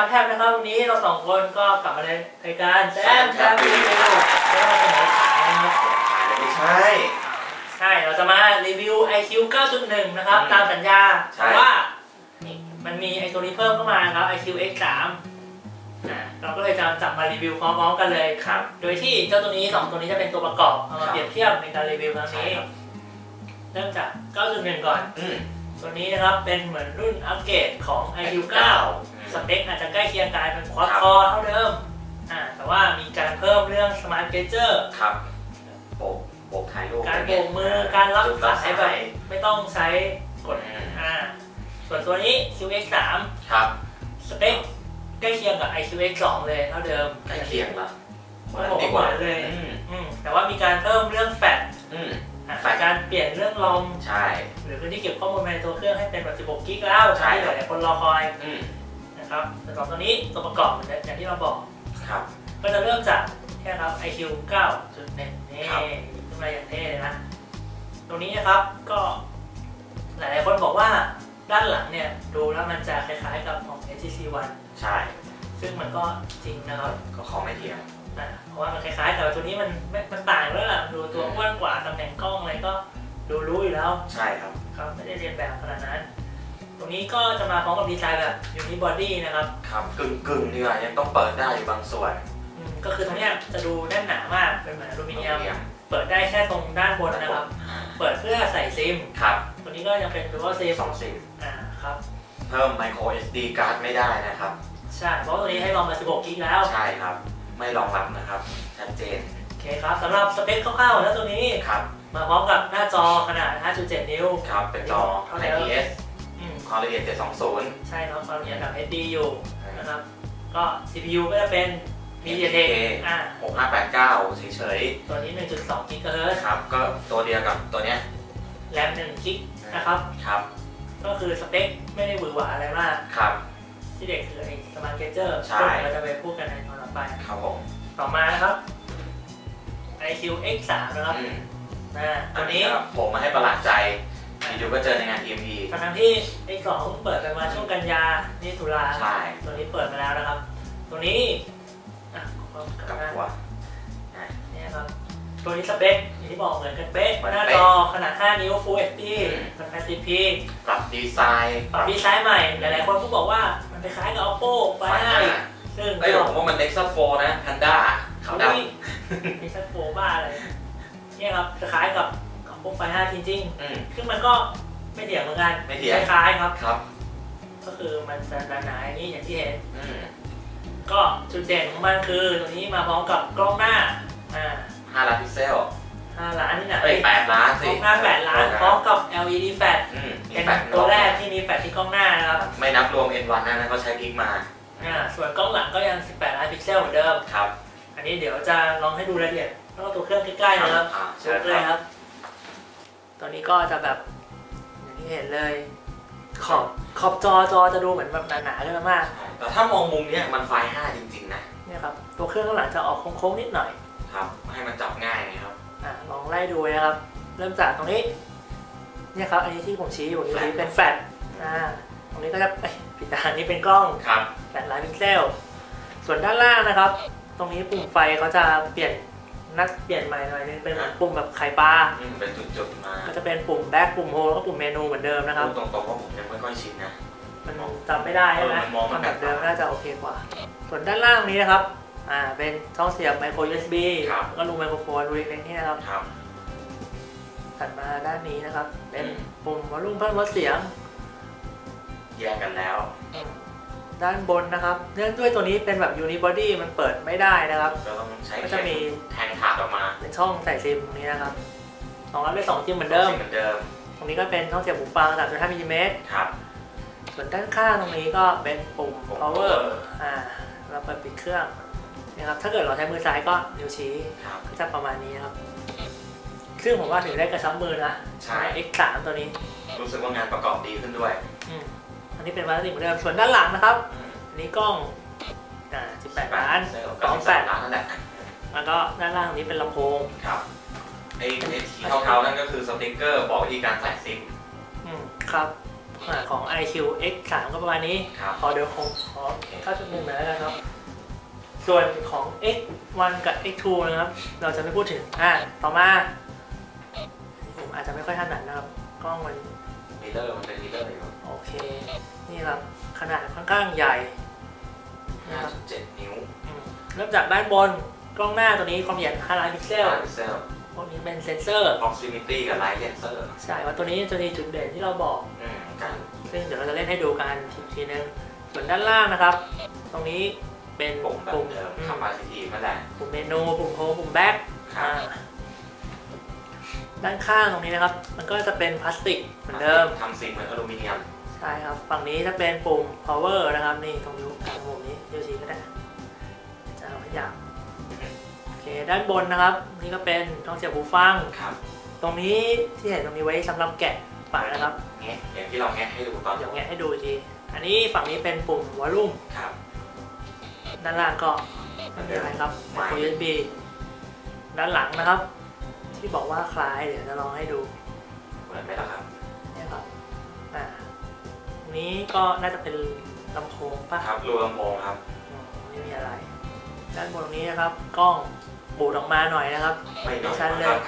ามแทบนะครับวันนี้เราสองคนก็กลับมาในรายการแซมแซมรีวิวได้มาเสนอขายนะครับขายแล้วไม่ใช่ ใช่เราจะมารีวิว IQ 9.1 นะครับอืมตามสัญญาใช่แต่ว่านี่มันมีไอตัวนี้เพิ่มเข้ามาครับ IQ X3 อ่าเราก็เลยจะจับมารีวิวพร้อมๆกันเลย ครับ โดยที่เจ้าตัวนี้2ตัวนี้จะเป็นตัวประกอบเอาครัมาบเปรียบเทียบในการรีวิวครั้งใช่นี้ครับ เริ่มจาก 9.1 ก่อน อืมตัวนี้นะครับเป็นเหมือนรุ่นอัปเกรดของ IQ 9 สเปคอาจจะใกล้เคียงกันเป็นควอดครับคอเท่าเดิมอ่าแต่ว่ามีการเพิ่มเรื่องสมาร์ทเกจเจอร์ครับโบกโบกถ่ายรูปการโบกมือการรับจุดสายแบบไม่ต้องใช้กดอืมอ่าส่วนตัวนี้ QX3 ครับสเปคใกล้เคียงกับ iQX2 เลยเท่าเดิมใกล้เคียงละเหมือนดีกว่าเลยอืมอืมแต่ว่ามีการเพิ่มเรื่องแฟลชอืมอะแฟลชการเปลี่ยนเรื่องลมใช่ หรือพื้นที่เก็บข้อมูลภายในตัวเครื่องให้เป็นแบบ16กิกแล้วใช่ที่หลายๆคนรอคอยอืม นะครับแต่สองตัวนี้ตัวประกอบเหมือนกันอย่างที่เราบอกครับ ก็จะเริ่มจากแค่ครับ IQ 9.1นี่ครับขึ้นมาอย่างเท่เลยนะ ตรงนี้นะครับก็หลายๆคนบอกว่าด้านหลังเนี่ยดูแล้วมันจะคล้ายๆกับของ HTC One ใช่ ซึ่งมันก็จริงนะครับก็ของไม่เทียมอ่าเพราะว่ามันคล้ายๆกับตัวนี้มันไม่มันต่างแล้วล่ะดูตัวอ้วนกว่าตำแหน่งกล้องอะไรก็ดูรู้อยู่แล้ว ใช่ครับครับไม่ได้เรียนแบบขนาดนั้น ตรงนี้ก็จะมาพร้อมกับดีไซน์แบบ unibody นะครับครับกึ่งกึ่งๆดีกว่ายังต้องเปิดได้อยู่บางส่วนอืมก็คือตรงเนี้ยจะดูแน่นหนามากเป็นเหมือนอลูมิเนียมอลูมิเนียมเปิดได้แค่ตรงด้านบนนะครับอ่าเปิดเพื่อใส่ซิม ครับตัวนี้ก็ยังเป็น dual sim สองซิมอ่าครับ เพิ่ม micro SD card ไม่ได้นะครับ ใช่ เพราะตัวนี้ให้รองมา 16 กิกแล้ว ใช่ครับ ไม่รองรับนะครับ ชัดเจนโอเคครับสำหรับสเปคคร่าวๆแล้วตัวนี้ ครับมาพร้อมกับหน้าจอขนาด 5.7 นิ้ว ครับเป็นจอ IPS อืม ความละเอียด 720 ใช่ครับความละเอียดแบบ HD อยู่นะครับ ก็ CPU ก็จะเป็น MediaTek อ่า6589 เฉยตัวนี้ 1.2 GHz ๆครับ ก็ตัวเดียวกับตัวเนี้ยแรม1กิกนะครับ ครับ ก็คือสเปคไม่ได้หวือหวาอะไรมาก ครับ ที่เด็กคือไอ้สมาร์ทเกจเจอร์ใช่ซึ่งเราจะไปพูดกันในตอนต่อไป ครับผม ต่อมานะครับ IQ X3 นะครับอืมอ่าตัวนี้ครับผมมาให้ประหลาดใจ อยู่ๆก็เจอในงาน TMT ทั้งที่ X2 เปิดไปมาช่วงกันยา นี่ตุลาใช่ ตัวนี้เปิดมาแล้วนะครับ ตัวนี้อะขอกับหน้าหัว เนี่ยครับ ตัวนี้สเปคอย่างที่บอกเหมือนกันเป๊ะเหมือนหน้าเป๊ะจอขนาด 5 นิ้ว Full HD อืมมัน 80p ปรับดีไซน์ปรับดีไซน์ใหม่ หลายๆคนก็บอกว่ามันไปคล้ายกับ Oppo ไปไฟหน้าซึ่ง เอ้ยผมว่ามัน Nexus 4 นะ Panda ขาวดมีสักโฟบ้าอะไรเนี่ยครับคล้ายกับกับ พวกไฟ5จริงำอืม ๆซึ่งมันก็ไม่เถียงเหมือนกันไม่เถียงคล้ายๆครับ ครับ ก็คือมันจะหนาๆอย่างนี้อย่างที่เห็น อืมก็จุดเด่นของมันคือตัวนี้มาพร้อมกับกล้องหน้าอ่า5ล้านพิกเซล5ล้านนี่นะเอ้ย8ล้านกสิล้องหน้า8ล้านพร้อมกับ LED แฟลชอืมมีเป็นแฟลชตัวแรกที่มีแฟลชที่กล้องหน้านะครับไม่นับรวม N1 นะนั่นก็ใช้พิกมา อ่าส่วนกล้องหลังก็ยัง 18 ล้านพิกเซลเหมือนเดิม ครับอันนี้เดี๋ยวจะลองให้ดูรายละเอียดแล้วก็ตัวเครื่องใกล้ๆนะครับอ่าเชิเชิญญเลยคครับรับ ตอนนี้ก็จะแบบอย่างที่เห็นเลย ขอบขอบจอจอจะดูเหมือนแบบหนาๆขึ้นมามากแต่ถ้ามองมุมเนี้ยมันไฟล์5จริงๆนะเนี่ยครับตัวเครื่องข้างหลังจะออกโค้งๆนิดหน่อยครับ ให้มันจับง่ายนะครับอะลองไล่ดูนะครับ เริ่มจากตรงนี้เนี่ยครับ อันนี้ที่ผมชี้อยู่นี่แฟลชเป็นแฟลชอ่าตรงนี้ก็จะเอ้ยผิดด้านนี้เป็นกล้องครับแฟลชหลายพิกเซลส่วนด้านล่างนะครับ ตรงนี้ปุ่มไฟเขาจะเปลี่ยน นัดเปลี่ยนใหม่หน่อยนึงเป็นเหมือนปุ่มแบบไข่ปลาอืมเป็นจุดๆมาก็จะเป็นปุ่มแบ็คปุ่มโฮแล้วก็ปุ่มเมนูเหมือนเดิมนะครับ พูดตรงๆว่าผมยังไม่ค่อยชินนะ มันจำไม่ได้ใช่ไหมเออมันมองมันทำแบบเดิมน่าจะโอเคกว่า ส่วนด้านล่างนี้นะครับ อ่า เป็นช่องเสียบไมโคร USB ครับ แล้วก็รูไมโครโฟนรูเล็กๆนี่นะครับ ครับ ถัดมาด้านนี้นะครับ เป็นอืม ปุ่มวอลลุ่มเพิ่มลดเสียง แยกกันแล้ว ด้านบนนะครับ เนื่องด้วยตัวนี้เป็นแบบ unibody มันเปิดไม่ได้นะครับก็ต้องใช้ก็จะมีแทงถาดออกมาเป็นช่องใส่ซิมตรงนี้นะครับรองรับได้สองจิ้มเหมือนเดิม เหมือนเดิม ตรงนี้ก็เป็นช่องเสียบหูฟัง3.5มิลลิเมตรครับ ส่วนด้านข้างตรงนี้ก็เป็นปุ่มปุ่ม power power อ่าเราเปิดปิดเครื่องนะครับ ถ้าเกิดเราใช้มือซ้ายก็นิ้วชี้ครับก็จะประมาณนี้นะครับ ซึ่งผมว่าถึงได้กระชับมือนะใช่ X3 ตัวนี้ รู้สึกว่างานประกอบดีขึ้นด้วย อืมอันนี้เป็นพลาสติกเหมือนเดิมส่วนด้านหลังนะครับอืมอันนี้กล้องอ่า18ล้านเซลล์สองแปดล้านนั่นแหละแล้วก็ด้านล่างนี้เป็นลำโพงครับไอ้ไอ้ที่เทาๆนั่นก็คือสติ๊กเกอร์บอกวิธีการใส่ซิมอืมครับผอ่าของ iQ X3 ก็ประมาณนี้ครับขอเดี๋ยวคงขอ9.1หน่อยแล้วกันครับ ส่วนของ X1 กับ X2 นะครับ เราจะไม่พูดถึงอ่าต่อมา ผมอาจจะไม่ค่อยถนัดนะครับ กล้องมันมิเลอร์มันเป็นมิเลอร์อยู่โอเค นี่ครับขนาดค่อนข้างใหญ่นะครับ5.7 นิ้วอืมเริ่มจากด้านบนกล้องหน้าตัวนี้ความละเอียด5ล้านพิกเซลพิกเซลพวกนี้เป็นเซนเซอร์ proximity กับ light sensor ใช่ว่าตัวนี้จะมีจุดเด่นที่เราบอก อืมกันซึ่งเดี๋ยวเราจะเล่นให้ดูกันทีทีนึงส่วนด้านล่างนะครับ ตรงนี้เป็นปุ่มแบบปุ่มเดิมอืม capacitive นั่นแหละ ปุ่มเมนูปุ่มโฮมปุ่มแบ็คครับ ด้านข้างตรงนี้นะครับ มันก็จะเป็นพลาสติกเหมือนเดิมทำสีเหมือนอลูมิเนียมใช่ครับ ฝั่งนี้จะเป็นปุ่ม power นะครับ นี่ตรงนิ้วกลางมุมนี้นิ้วชี้ก็ได้จะเอาให้ยากโอเคด้านบนนะครับ นี่ก็เป็นช่องเสียบหูฟังครับ ตรงนี้ที่เห็นตรงนี้ไว้สำหรับแกะฝานะครับแงะอย่างที่เราแงะให้ดูตอนเดี๋ยวแงะให้ดูอีกทีอันนี้ฝั่งนี้เป็นปุ่มวอลลุ่มครับด้านล่างก็ไม่มีอะไรครับไมโคร USB ด้านหลังนะครับ ที่บอกว่าคล้ายเดี๋ยวจะลองให้ดูเหมือนไหมล่ะครับเนี่ยครับอ่าตรงนี้ก็น่าจะเป็นลำโพงป่ะครับรูลำโพงครับอืมไม่มีอะไร ด้านบนตรงนี้นะครับกล้องบูดออกมาหน่อยนะครับไม่หน่อยชั้นมั้งเลคยรับ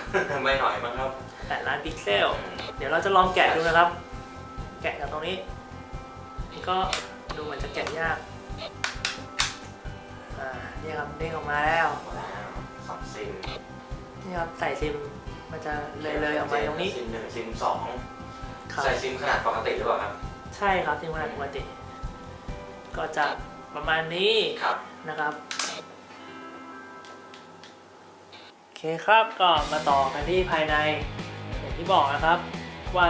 ไม่หน่อยมั้งครับ8ล้านพิกเซลอืมเดี๋ยวเราจะลองแกะดูนะครับ แกะจากตรงนี้ก็ดูเหมือนจะแกะยากอ่านี่ครับเด้งออกมาแล้วหมดแล้วสองซิม นี่ครับใส่ซิมมันจะเลยเลยออกมาตรงนี้ ซิมหนึ่งซิมสองครับใส่ซิมขนาดปกติหรือเปล่าครับ ใช่ครับซิมขนาดปกติ ก็จะประมาณนี้ครับนะครับโอเคครับก็มาต่อกันที่ภายใน อย่างที่บอกนะครับ ว่า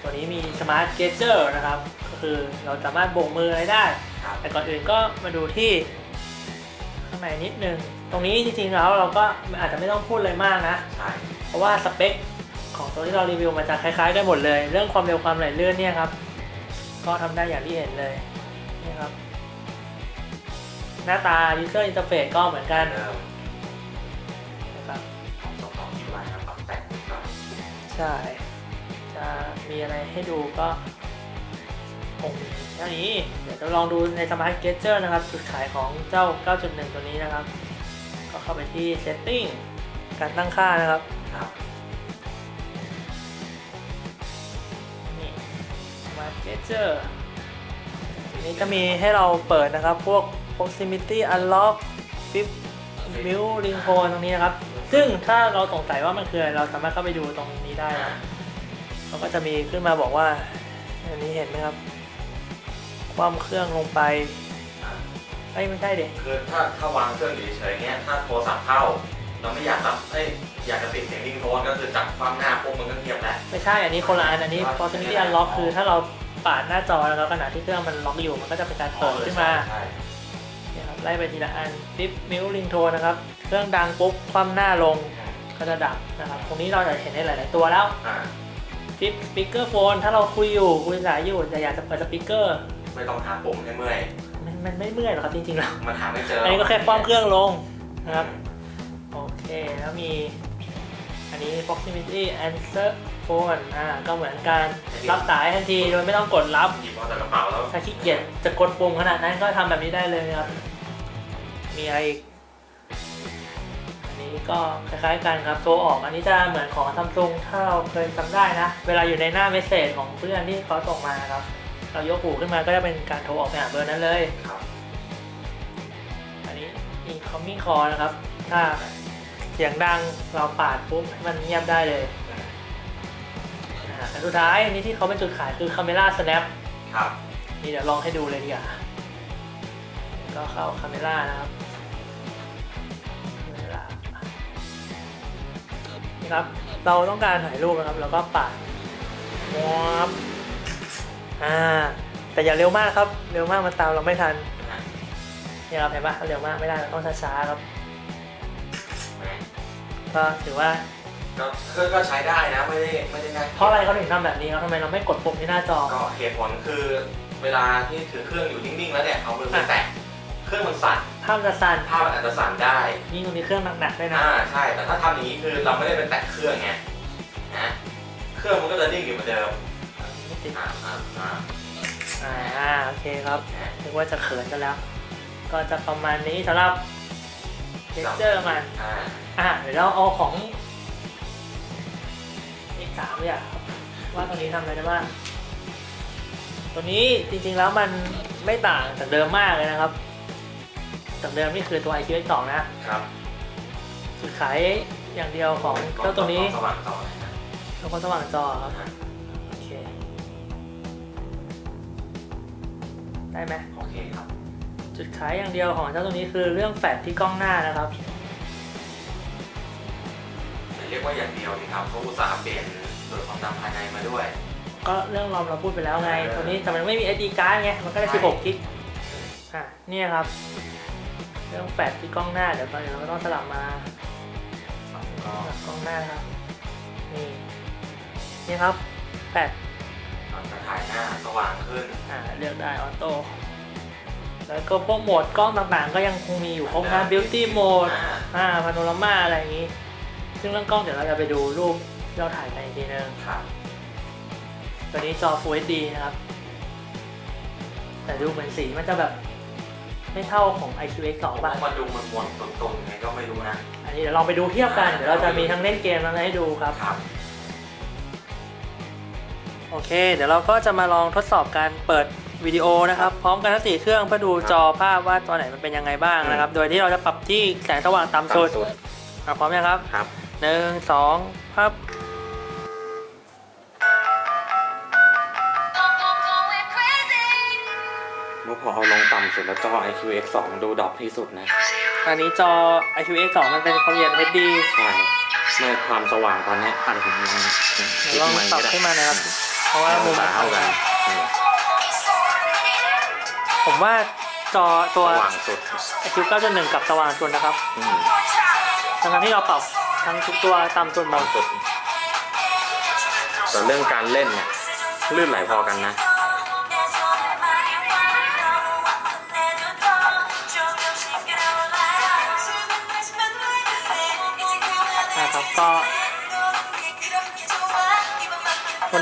ตัวนี้มีสมาร์ทเกจเจอร์นะครับ ก็คือเราสามารถโบกมืออะไรได้ครับแต่ก่อนอื่นก็มาดูที่ข้างในนิดนึง ตรงนี้จริงๆแล้วเราก็อาจจะไม่ต้องพูดเลยมากนะ ใช่ เพราะว่าสเปคของตัวที่เรารีวิวมาจะคล้ายๆกันหมดเลย เรื่องความเร็วความไหลลื่นเนี่ยครับ ก็ทำได้อย่างที่เห็นเลยนี่ครับ หน้าตา user interface ก็เหมือนกันเดิมนะครับของสองของยูไลครับปรับแต่งนิดหน่อยใช่ จะมีอะไรให้ดูก็คงมีเท่านี้ เดี๋ยวจะลองดูใน Smart g a g e r นะครับ จุดขายของเจ้า 9.1 ตัวนี้นะครับ ก็เข้าไปที่ Setting การตั้งค่านะครับนี่ Smart g a g e r ทีนี้จะมีให้เราเปิดนะครับ พวก Proximity Unlock Flip Mute Ringtone ตรงนี้นะครับ ซึ่งถ้าเราสงสัยว่ามันคืออะไรเราสามารถเข้าไปดูตรงนี้ได้นะเขาก็จะมีขึ้นมาบอกว่า อันนี้เห็นไหมครับ ความเครื่องลงไป เอ้ยไม่ใช่เด็กคือถ้าถ้าวางเครื่องอยู่เฉยๆเงี้ยถ้าโทรศัพท์เข้า เราไม่อยากรับเอ้ยอยากจะปิดเสียงริงโทนก็คือจับความหน้าปุ๊บมันก็เงียบแล้วไม่ใช่อันนี้คนละอันอันนี้ proximity unlock คือถ้าเราปาดหน้าจอแล้วขณะที่เครื่องมันล็อกอยู่มันก็จะเป็นการเปิดขึ้นมาใช่เนี่ยครับไล่ไปทีละอัน flip mute ringtone นะครับ เครื่องดังปุ๊บคว่ำหน้าลงก็จะดับนะครับตรงนี้เราจะเห็นได้หลาย ๆ ตัวแล้วอ่า flip speaker phone ถ้าเราคุยอยู่คุยสายอยู่แต่อยากจะเปิดสปีกเกอร์ไม่ต้องหาปุ่มให้เมื่อย มันมันไม่เมื่อยหรอกครับจริงๆแล้วมันหาไม่เจออัอันนี้ก็แค่คว่ำเครื่องลงนะครับโอเคแล้วมี อันนี้ proximity answer phone อ่าก็เหมือนการรับสายทันทีโดยไม่ต้องกดรับหยิบออกจากกระเป๋าแล้วถ้าขี้เกียจจะกดปุ่มขนาดนั้นก็ทำแบบนี้ได้เลยครับ มีอะไรอีกอันนี้ก็คล้ายๆกันครับโทรออกอันนี้จะเหมือนของซัมซุงถ้าเราเคยจำได้นะ เวลาอยู่ในหน้าเมสเซจของเพื่อนที่เขาส่งมาครับ เรายกหูขึ้นมาก็จะเป็นการโทรออกไปหาเบอร์นั้นเลยครับอันนี้ incoming call นะครับ ถ้าเสียงดังเราปาดปุ๊บให้มันเงียบได้เลยอ่าอันสุดท้ายอันนี้ที่เขาเป็นจุดขายคือ Camera Snap ครับ นี่เดี๋ยวลองให้ดูเลยดีกว่า ก็เข้า Camera นะครับ Camera นี่ครับ เราต้องการถ่ายรูปนะครับ แล้วก็ปาดวับ อ่าแต่อย่าเร็วมากครับ เร็วมากมันตามเราไม่ทันนี่ครับเห็นปะเร็วมากไม่ได้เราต้องช้าๆครับ ก็ถือว่าก็ก็ก็ใช้ได้นะไม่ได้ไม่ได้ง่ายเพราะอะไรเขาถึงทำแบบนี้ครับทำไมเราไม่กดปุ่มที่หน้าจอ ก็เหตุผลคือเวลาที่ถือเครื่องอยู่นิ่งๆแล้วเนี่ยเอามือไปแตะเครื่องมันสั่นภาพจะสั่นภาพมันอาจจะสั่นได้ยิ่งตรงนี้เครื่องหนักๆด้วยนะอ่าใช่แต่ถ้าทำอย่างนี้คือเราไม่ได้ไปแตะเครื่องไงนะเครื่องมันก็จะนิ่งอยู่เหมือนเดิม ไม่ติดอ่าอ่าอ่าอ่าโอเคครับนึกว่าจะเขินกันแล้ว ก็จะประมาณนี้สำหรับเทคเจอร์มันอ่าอะเดี๋ยวเราเอาของอีกสามอย่างครับว่าตรงนี้ทำอะไรได้บ้างตัวนี้จริงๆแล้วมันไม่ต่างจากเดิมมากเลยนะครับ จากเดิมนี่คือตัว IQ X 2นะครับจุดขายอย่างเดียวของเจ้าตัวนี้สว่างจอเลยนะแล้วก็สว่างจอครับ ได้ไหมโอเคครับ จุดขายอย่างเดียวของเจ้าตัวนี้คือเรื่องแฟลชที่กล้องหน้านะครับเรียกว่าอย่างเดียวสิครับเขาอุตส่าห์เปลี่ยนโดยความจำภายในมาด้วย ก็เรื่องรอมเราพูดไปแล้วไงเออตัวนี้แต่มันไม่มี SD card ไง มันก็ได้ใช่16กิกอะเนี่ยครับ เรื่องแฟลชที่กล้องหน้าเดี๋ยวตอนนี้เราก็ต้องสลับมาก็สลับกล้องหน้าครับ นี่นี่ครับแฟลช จะถ่ายหน้าสว่างขึ้น อ่าเลือกได้ออโต้แล้วก็พวกโหมดกล้องต่างๆ ก็ยังคงมีอยู่ครบนะ Beauty Mode อ่าพาโนรามาอะไรอย่างนี้ ซึ่งเรื่องกล้องเดี๋ยวเราจะไปดูรูปที่เราถ่ายกันอีกทีนึงครับตัวนี้จอ Full HD นะครับ แต่ดูเหมือนสีมันจะแบบ ไม่เท่าของ IQX ผม2ป่ะว่ามันดูมันมวนๆตรงๆไงก็ไม่รู้นะ อันนี้เดี๋ยวลองไปดูเทียบกัน เดี๋ยวเราจะมีทั้งเล่นเกมทั้งให้ดูครับครับ โอเค เดี๋ยวเราก็จะมาลองทดสอบการเปิดวิดีโอนะครับ พร้อมกันทั้งสี่เครื่องเพื่อดูจอภาพว่าตัวไหนมันเป็นยังไงบ้างนะครับ โดยที่เราจะปรับที่แสงสว่างต่ำสุดอะพร้อมยังครับครับหนึ่งสองภาพเมื่อพอเอาลงต่ำสุดแล้วจอ IQX 2ดูดรอปที่สุดนะ อันนี้จอ IQX 2มันเป็นความละเอียด HD ใช่ไม่ความสว่างตอนเนี้ยอาจจะผมยังเดี๋ยวลองปรับขึ้นมานะครับ เพราะว่ามุมสามันเท่ากัน ผมว่าจอตัวสว่างสุด IQ 9.1กับสว่างสุดนะครับอืมทั้งๆที่เราปรับทั้งทุกตัวต่ำสุดหมดต่ำสุดแต่เรื่องการเล่นเนี่ยลื่นไหลพอกันนะ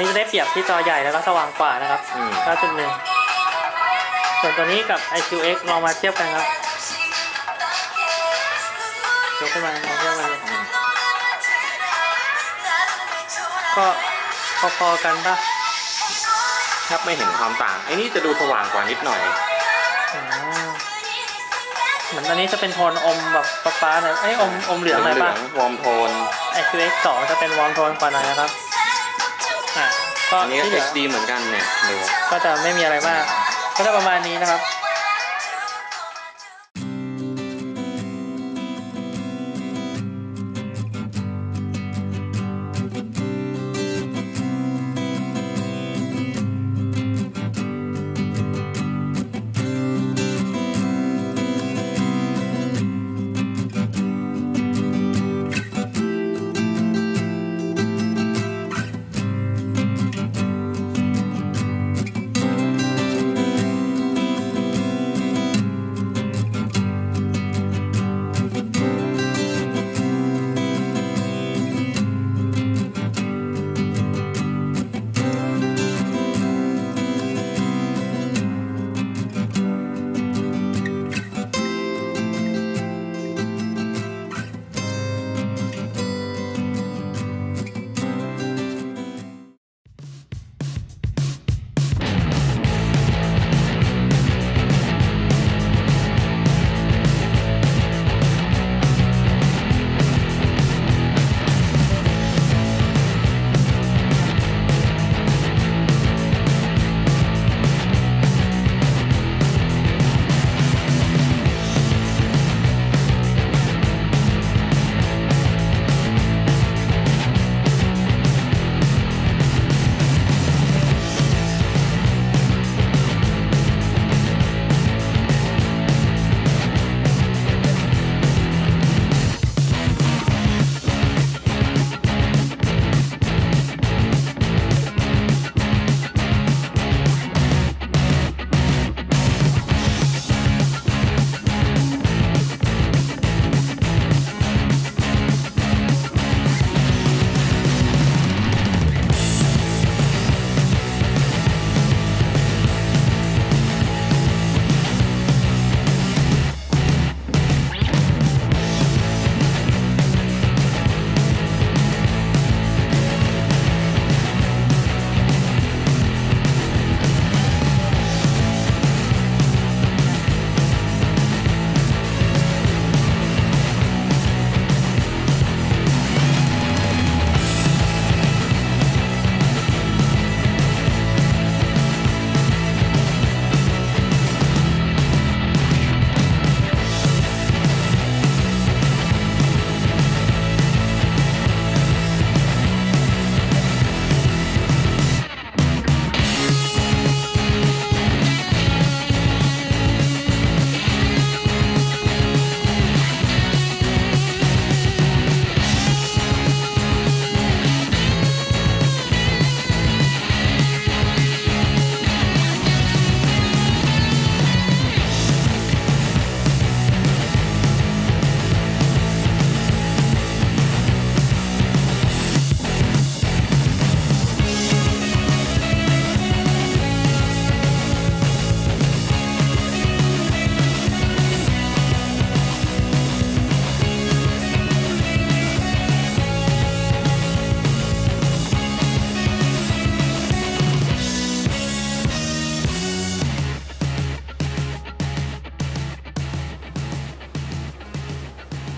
นี้จะได้เปรียบที่จอใหญ่แล้วก็สว่างกว่านะครับ อืม 9.1 ส่วนตัวนี้กับ IQX ลองมาเทียบกันครับยกขึ้นมาลองเทียบกันเลยอืมก็พอๆกันปะแทบไม่เห็นความต่างไอ้นี่จะดูสว่างกว่านิดหน่อยอ่าเหมือนอันนี้จะเป็นโทนอมแบบฟ้าๆหน่อยเอ้ยอมอมเหลืองหน่อยเหลืป่ะองวอร์มโทน IQX 2จะเป็นวอร์มโทนกว่าหน่อยนะครับอะ ก็อันนี้ที่เหลือ HD เหมือนกันเนี่ยดู ก็จะไม่มีอะไรมาก ก็จะประมาณนี้นะครับ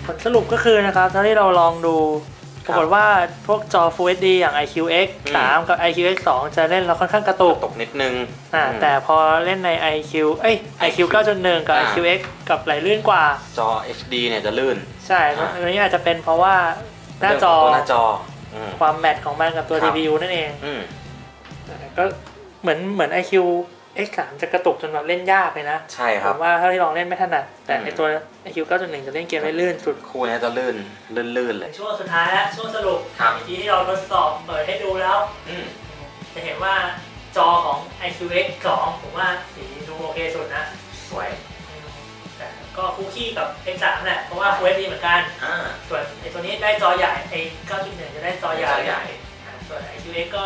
ผลสรุปก็คือนะครับเท่าที่เราลองดูปครัราบกฏว่าพวกจอ Full HD อย่าง IQX อืม3กับ IQX 2 จะเล่นแล้วค่อนข้างกระตุกตกนิดนึงอ่าอืมแต่พอเล่นใน IQ เอ้ย IQ 9.1 กับอ่า IQX กับไหลลื่นกว่า จอ HD เนี่ยจะลื่น ใช่อ่าตัวนี้อาจจะเป็นเพราะว่าหน้าจอเรื่องของตัวหน้าจออืมความแมทของมันกับตัวครับ CPU นั่นเองอืมอ่าก็เหมือนเหมือน IQ X3 จะกระตุกจนแบบเล่นยากเลยนะใช่คผรับมว่าเท่าที่ลองเล่นไม่ถนัด แต่อืมไอตัว IQ 9.1 จะเล่นเกมได้ลื่นสุดคู่เนี้ยจะลื่นลื่นๆเลยช่วงสุดท้ายแล้วช่วงสรุปครับเมื่อกี้ที่เราทดสอบเปิดให้ดูแล้วอืมจะเห็นว่าจอของ IQX 2 ผมว่าสีดูโอเคสุดนะ สวยอืมแต่ก็คู่ขี้กับ X3 แหละเพราะว่า Full HD เหมือนกันอ่าส่วนไอตัวนี้ได้จอใหญ่ไอ9.1 จะได้จอใหญ่จอใหญ่อ่าส่วน IQX ก็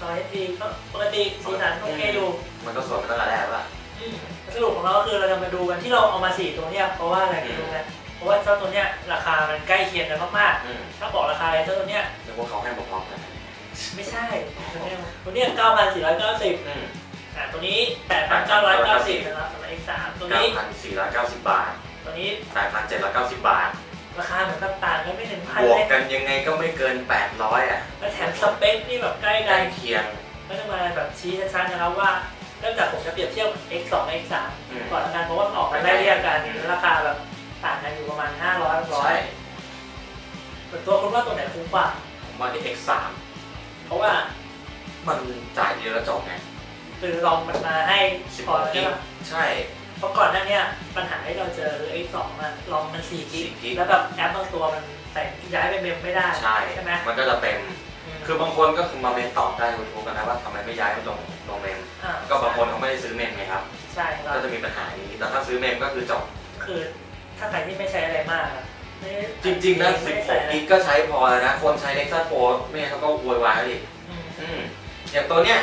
จอ HD ก็ปกติสีสันโอเคอยู่มันก็สวยมาตั้งแต่แรกแล้วอืมสรุปของเราก็คือเราจะมาดูกันที่เราเอามาสี่ตัวเนี้ยเพราะว่าอะไรอืมดูกันเพราะว่าเจ้าตัวเนี้ยราคามันใกล้เคียงกันมากอืมๆถ้าบอกราคาไอ้เจ้าตัวเนี้ยนึกว่าเขาให้บอกพร้อมกันไม่ใช่ตัวเนี้ยตัวเนี้ย9,490อืมอ่าตัวนี้8,990นะครับสำหรับ X3 ตัวนี้9,490บาท ตัวนี้8,790บาท ราคาเหมือนแบบต่างกันไม่ถึงพันบวเลกยกันยังไงก็ไม่เกิน 800 อะแล้วแถมสเปคนี่แบบใกล้ใกกัล้นเคียง ก็จะมาแบบชี้ชัดๆนะครับว่าเริ่มจากผมจะเปรียบเทียบ X2 X3 อืม ก่อนละกันเพราะว่ามันออกมาได้เรียกกันราคาแบบต่างกันอยู่ประมาณ 500ใช่100ส่วนตัวคุณว่าตัวไหนคุ้มกว่า ผมว่าที่ X3 เพราะว่ามันจ่ายเดียวแล้วจบไง คือลองมันมาให้พอแล้ว16กิใช่กปะใช่ เพราะก่อนหน้าเนี้ยปัญหาที่เราเจอคือ X2 อะลองมัน4กิก4กิกแล้วแบบแอปบางตัวมันแต่ย้ายไปเมมไม่ได้ใช่ใช่ไหมมันก็จะเต็มมคือบางคนก็คือมาเมนตอบได้คุณครูกันนะว่าทำไมไม่ย้ายลงลงเมมอ่าก็บางคนเขาไม่ได้ซื้อเมมไงครับใช่ครับก็จะมีปัญหานี้แต่ถ้าซื้อเมมก็คือจบคือถ้าใครที่ไม่ใช้อะไรมากอะไม่จริงๆนะไม่ได้ใส่อะไร16กิกก็ใช้พอแล้วนะ คนใช้ Nexus 4ไม่งั้นเขาก็โวยวายแล้วดิอืมอืมอย่างตัวเนี้ย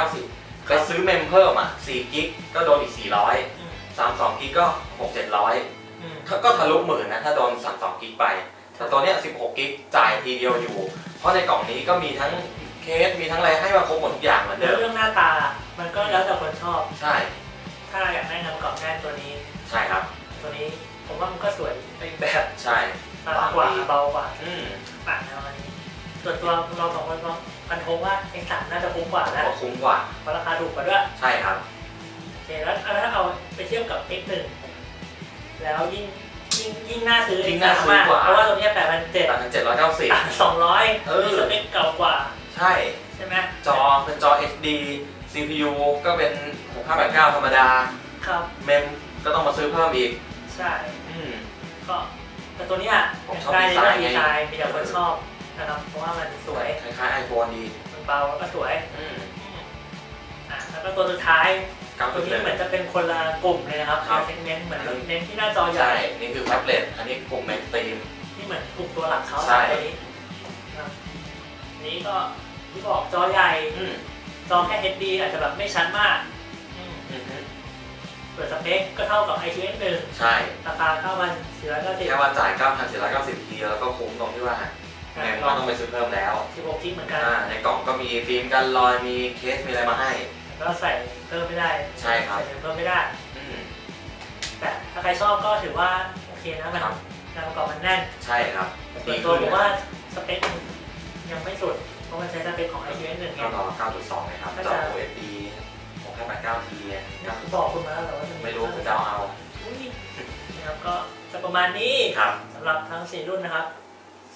9,490 ไปซื้อเมมเพิ่มอะ4กิกก็โดนอีก 400อืม32กิกก็ 6 700อืมถ้าก็ทะลุหมื่นนะถ้าโดน 32กิกไป แต่ตัวเนี้ย16กิกจ่ายทีเดียวอยู่ เพราะในกล่องนี้ก็มีทั้งเคสมีทั้งอะไรให้มาครบหมดทุกอย่างเหมือนเรื่เดิมองหน้าตามันก็แล้วแต่คนชอบ ใช่ ถ้าอยากได้นำกล่องแน่นตัวนี้ ใช่ครับ ตัวนี้ผมว่ามันก็สวยไปอีกแบบใช่บางกว่าเบากว่าอืมปากนะวันนี้ส่วนตัวเราสองคนก็ พันธงว่า X3 น่าจะคุ้มกว่านะก็คุ้มกว่าเพราะราคาถูกกว่าด้วย ใช่ครับโอเคแล้วถ้าเอาไปเทียบกับ X1 แล้วยิ่งยิ่งยิ่งน่าซื้อ ยิ่ง X3 น่าซื้อมากกว่า เพราะว่าตัวเนี้ย8,700 8,790ต่างสองร้อยเออ มีสเปคเก่ากว่า ใช่ ใช่ไหมจอเป็นจอ HD CPU ก็เป็น 6589 ธรรมดา ครับ เมมก็ต้องมาซื้อเพิ่มอีก ใช่ อืม ก็แต่ตัวเนี้ยผมชอบได้ในเรื่องดีดีไซไซน์น์มีแต่คนชอบ นะครับ เพราะว่ามันสวยคล้ายๆ iPhone ดีมันเบาแล้วก็สวยอืมอะแล้วก็ตัวสุดท้ายตัวนี้เหมือน9.1จะเป็นคนละกลุ่มเลยนะครับครับเซกเมนต์เหมือนเน้นที่หน้าจอใหใช่ญ่ นี่คือแท็บเล็ตอันนี้กลุ่มเมนสตรีมที่เหมือนกลุ่มตัวหลักเขาใช่ตัวนี้นะครับนี้ก็ที่บอกจอใหญ่อืมจอแค่ HD อาจจะแบบไม่ชัดมากอืมอืมฮึส่วนสเปคก็เท่ากับ iQS 1ใช่ ราคา9,490แค่ว่าจ่าย 9,490ทีแล้วก็คุ้มตรงที่ว่า เมมก็ต้องไปซื้อเพิ่มแล้ว16กิกเหมือนกันอ่าในกล่องก็มีฟิล์มกันรอยมีเคสมีอะไรมาให้ก็ใส่เพิ่มไม่ได้ใช่ครับใส่เพิ่มไม่ได้อืมแต่ถ้าใครชอบก็ถือว่าโอเคนะมันครับงานประกอบมันแน่นใช่ครับส่วนตัวผมว่าสเปคมันยังไม่สุด เพราะมันใช้สเปคของ iQS 1ไงก็รอ9.2นะครับก็จจะอ OSD 6589 t นี่คือบอกคุณมาแล้วเหรอว่าจะไม่รู้ผมจะเอาเอาอุ้ยนะครับก็จะประมาณนี้ครับสำหรับทั้ง 4 รุ่นนะครับ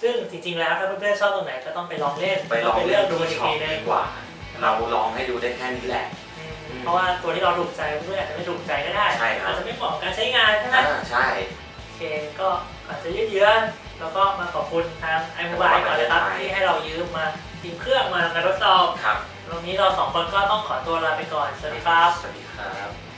ซึ่งจริงๆแล้วถ้าเพื่อนๆชอบตรงไหนก็ต้องไปลองเล่นไปลองเลืเลืออกกดูดูอีกช็อทีปนึดีงกว่า เราลองให้ดูได้แค่นี้แหละอืมอืมเพราะว่าตัวที่เราถูกใจเพื่อนอาจจะไม่ถูกใจก็ได้ใช่ครับอาจจะไม่เหมาะกับการใช้งานใช่ไหมอ่าใช่โอเคก็อาจจะยืดเยื้อแล้วก็มาขอบคุณทาง iMobile ก่อนเลยครับที่ให้เรายืมมาทีมเครื่องมาทำการทดสอบครับตรงนี้เราสองคนก็ต้องขอตัวลาไปก่อนสวัสดีครับสวัสดีครับ